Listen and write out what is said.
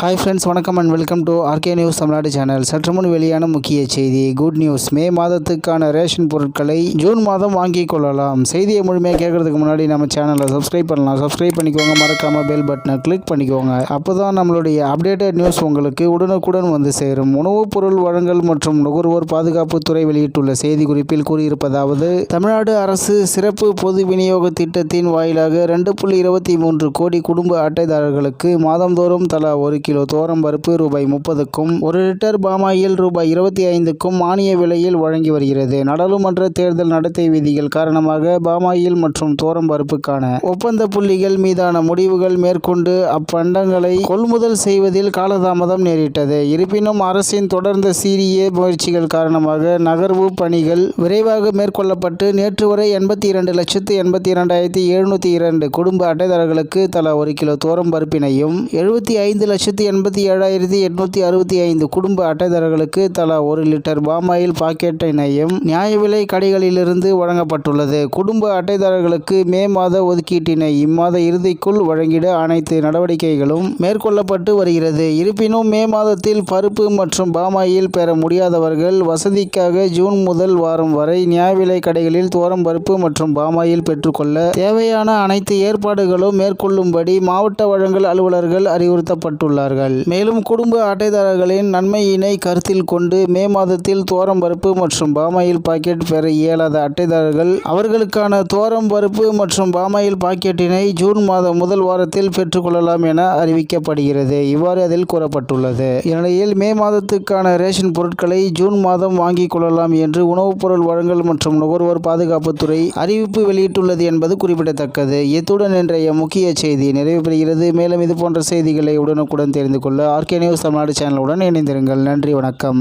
Hi friends வணக்கம் and welcome to R K news Tamil Nadu channel சற்று முன் வெளியான முக்கிய செய்தி குட் நியூஸ் மே மாதத்துக்கான ரேஷன் பொருட்களை ஜூன் மாதம் வாங்கிக் கொள்ளலாம். செய்தியை முழுமையாக கேட்கறதுக்கு முன்னாடி நம்ம சேனலை சப்ஸ்கிரைப் பண்ணலாம். சப்ஸ்கிரைப் பண்ணிக்கோங்க. மறக்காமல் பெல் பட்டனை கிளிக் பண்ணிக்கோங்க. அப்போ தான் நம்மளுடைய அப்டேட்டட் நியூஸ் உங்களுக்கு உடனுக்குடன் வந்து சேரும். உணவுப் பொருள் வழங்கல் மற்றும் நுகர்வோர் பாதுகாப்புத்துறை வெளியிட்டுள்ள செய்தி குறிப்பில் கூறியிருப்பதாவது தமிழ்நாடு அரசு சிறப்பு பொது விநியோக திட்டத்தின் வாயிலாக ரெண்டு புள்ளி இருபத்தி மூன்று கோடி குடும்ப அட்டைதாரர்களுக்கு மாதந்தோறும் தலா ஒரு கிலோ தோரம் பருப்பு ரூபாய் முப்பதுக்கும் ஒரு லிட்டர் பாமாயில் ரூபாய் இருபத்தி ஐந்துக்கும் மானிய விலையில் வழங்கி வருகிறது. நாடாளுமன்ற தேர்தல் நடத்தை விதிகள் காரணமாக பாமாயில் மற்றும் தோரம் பருப்புக்கான ஒப்பந்த புள்ளிகள் மீதான முடிவுகள் மேற்கொண்டு அப்பண்டங்களை கொள்முதல் செய்வதில் காலதாமதம் நேரிட்டது. இருப்பினும் அரசின் தொடர்ந்த சீரிய முயற்சிகள் காரணமாக நகர்வு பணிகள் விரைவாக மேற்கொள்ளப்பட்டு நேற்று வரை எண்பத்தி இரண்டு லட்சத்து எண்பத்தி இரண்டாயிரத்தி எழுநூற்றி இரண்டு குடும்ப அட்டைதாரர்களுக்கு தலா ஒரு கிலோ தோரம் பருப்பினையும் எழுபத்தி ஐந்து லட்சத்து எண்பத்தி ஏழாயிரத்தி எட்நூற்றி அறுபத்தி ஐந்து குடும்ப அட்டைதாரர்களுக்கு தலா ஒரு லிட்டர் பாமாயில் பாக்கெட் எண்ணெயும் நியாய விலை கடைகளிலிருந்து வழங்கப்பட்டுள்ளது. குடும்ப அட்டைதாரர்களுக்கு மே மாத ஒதுக்கீட்டினை இம்மாத இறுதிக்குள் வழங்கிட அனைத்து நடவடிக்கைகளும் மேற்கொள்ளப்பட்டு வருகிறது. இருப்பினும் மே மாதத்தில் பருப்பு மற்றும் பாமாயில் பெற முடியாதவர்கள் வசதிக்காக ஜூன் முதல் வாரம் வரை நியாய விலை கடைகளில் தோரம் பருப்பு மற்றும் பாமாயில் பெற்றுக்கொள்ள தேவையான அனைத்து ஏற்பாடுகளும் மேற்கொள்ளும்படி மாவட்ட வழங்கல் அலுவலர்கள் அறிவுறுத்தப்பட்டுள்ளார் அறிவுறுத்தப்பட்டுள்ளார்கள் மேலும் குடும்ப அட்டைதாரர்களின் நன்மையினை கருத்தில் கொண்டு மே மாதத்தில் தோரம் பருப்பு மற்றும் பாமாயில் பாக்கெட் பெற இயலாத அட்டைதாரர்கள் அவர்களுக்கான தோரம் பருப்பு மற்றும் பாமாயில் பாக்கெட்டினை ஜூன் மாதம் முதல் வாரத்தில் பெற்றுக்கொள்ளலாம் என அறிவிக்கப்படுகிறது. இவ்வாறு அதில் கூறப்பட்டுள்ளது. இந்நிலையில் மே மாதத்துக்கான ரேஷன் பொருட்களை ஜூன் மாதம் வாங்கிக் கொள்ளலாம் என்று உணவுப் பொருள் வழங்கல் மற்றும் நுகர்வோர் பாதுகாப்புத்துறை அறிவிப்பு வெளியிட்டுள்ளது என்பது குறிப்பிடத்தக்கது. இத்துடன் இன்றைய முக்கிய செய்தி நிறைவு பெறுகிறது மேலும் இது போன்ற செய்திகளை உடனுக்குடன் தெரிந்து கொள்ள ஆர்கே நியூஸ் தமிழ்நாடு சேனலுடன் இணைந்திருங்கள். நன்றி வணக்கம்.